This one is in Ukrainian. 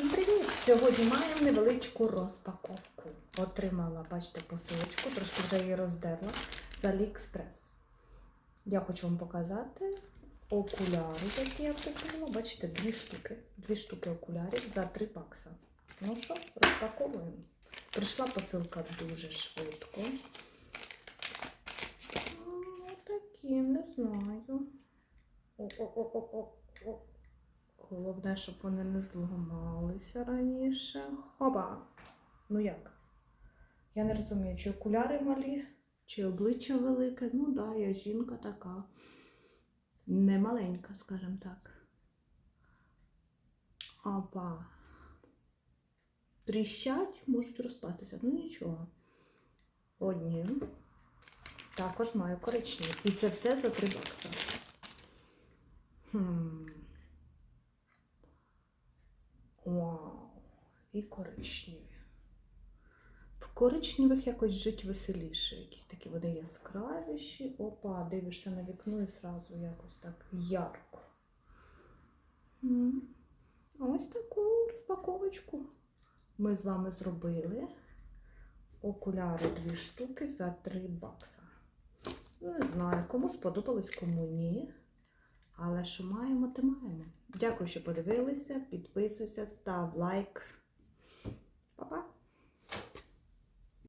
Всім привіт! Сьогодні маємо невеличку розпаковку. Отримала, бачите, посилочку, трошки вже її роздерла з AliExpress. Я хочу вам показати окуляри, які я купила. Бачите, дві штуки. Дві штуки окулярів за 3 бакса. Ну що, розпаковуємо. Прийшла посилка дуже швидко. Ну, такі, не знаю. О-о-о-о-о. Головне, щоб вони не зламалися раніше. Хоба! Ну як? Я не розумію, чи окуляри малі, чи обличчя велике. Ну да, я жінка така. Не маленька, скажімо так. Опа. Тріщать, можуть розпастися. Ну нічого. Одні. Також маю коричневі. І це все за 3 бакса. Хм. Вау, і коричневі. В коричневих якось жить веселіше. Якісь такі вони яскравіші. Опа, дивишся на вікно і зразу якось так ярко. Ось таку розпаковочку ми з вами зробили. Окуляри дві штуки за 3 бакса. Не знаю, кому сподобалось, кому ні. Але що маємо, те маємо. Дякую, що подивилися. Підписуйся, став лайк.